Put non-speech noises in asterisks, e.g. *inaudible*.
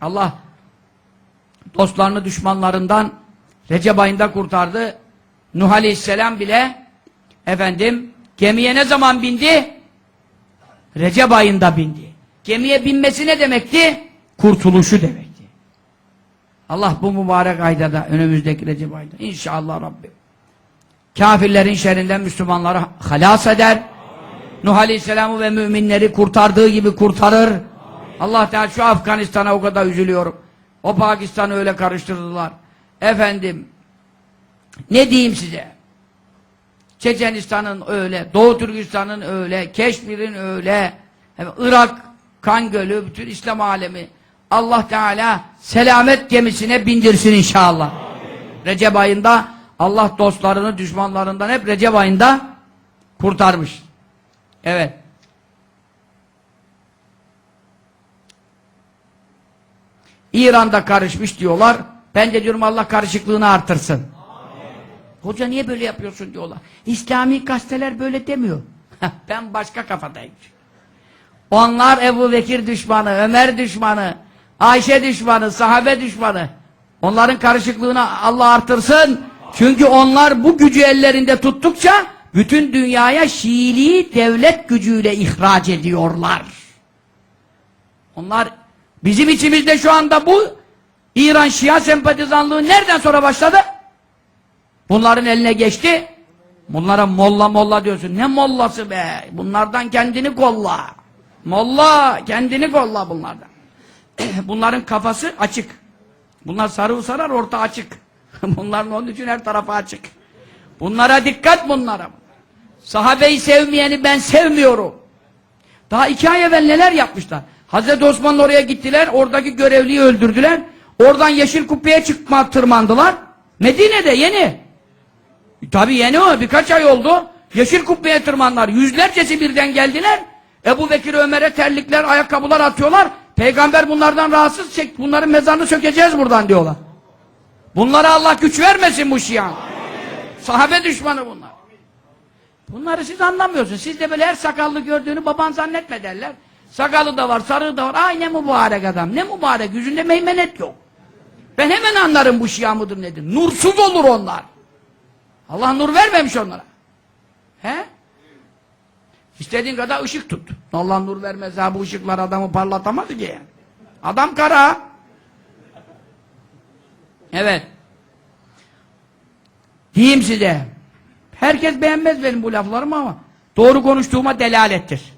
Allah dostlarını düşmanlarından Recep ayında kurtardı. Nuh Aleyhisselam bile efendim gemiye ne zaman bindi? Recep ayında bindi. Gemiye binmesi ne demekti? Kurtuluşu demekti. Allah bu mübarek ayda da önümüzdeki Recep ayında inşallah Rabbim kafirlerin şerrinden Müslümanları halas eder. Nuh Aleyhisselam'ı ve müminleri kurtardığı gibi kurtarır. Allah Teala şu Afganistan'a o kadar üzülüyorum. O Pakistan'ı öyle karıştırdılar. Efendim ne diyeyim size? Çeçenistan'ın öyle, Doğu Türkistan'ın öyle, Keşmir'in öyle, Irak, kan gölü, bütün İslam alemi Allah Teala selamet gemisine bindirsin inşallah. Amin. Recep ayında Allah dostlarını düşmanlarından hep Recep ayında kurtarmış. Evet. İran'da karışmış diyorlar. Ben de diyorum Allah karışıklığını artırsın. Amin. Hoca niye böyle yapıyorsun diyorlar. İslami gazeteler böyle demiyor. *laughs* ben başka kafadayım. Onlar Ebu Bekir düşmanı, Ömer düşmanı, Ayşe düşmanı, sahabe düşmanı. Onların karışıklığını Allah artırsın. Çünkü onlar bu gücü ellerinde tuttukça bütün dünyaya Şiiliği devlet gücüyle ihraç ediyorlar. Onlar bizim içimizde şu anda bu İran Şia sempatizanlığı nereden sonra başladı? Bunların eline geçti. Bunlara molla molla diyorsun. Ne mollası be? Bunlardan kendini kolla. Molla kendini kolla bunlardan. *clears throat* Bunların kafası açık. Bunlar sarı sarar orta açık. *laughs* Bunların onun için her tarafa açık. Bunlara dikkat bunlara. Sahabeyi sevmeyeni ben sevmiyorum. Daha iki ay evvel neler yapmışlar? Hazreti Osman'ın oraya gittiler, oradaki görevliyi öldürdüler. Oradan Yeşil Kubbe'ye çıkma tırmandılar. Medine'de yeni. Tabi yeni o, birkaç ay oldu. Yeşil Kubbe'ye tırmanlar. Yüzlercesi birden geldiler. Ebu Bekir Ömer'e terlikler, ayakkabılar atıyorlar. Peygamber bunlardan rahatsız çek, bunların mezarını sökeceğiz buradan diyorlar. Bunlara Allah güç vermesin bu şiyan. Sahabe düşmanı bunlar. Bunları siz anlamıyorsunuz. Siz de böyle her sakallı gördüğünü baban zannetme derler. Sakalı da var, sarığı da var. Ay ne mübarek adam, ne mübarek. Yüzünde meymenet yok. Ben hemen anlarım bu şia mıdır nedir. Nursuz olur onlar. Allah nur vermemiş onlara. He? İstediğin kadar ışık tut. Allah nur vermez ha bu ışıklar adamı parlatamaz ki. Adam kara. Evet. Diyeyim size. Herkes beğenmez benim bu laflarımı ama doğru konuştuğuma delalettir.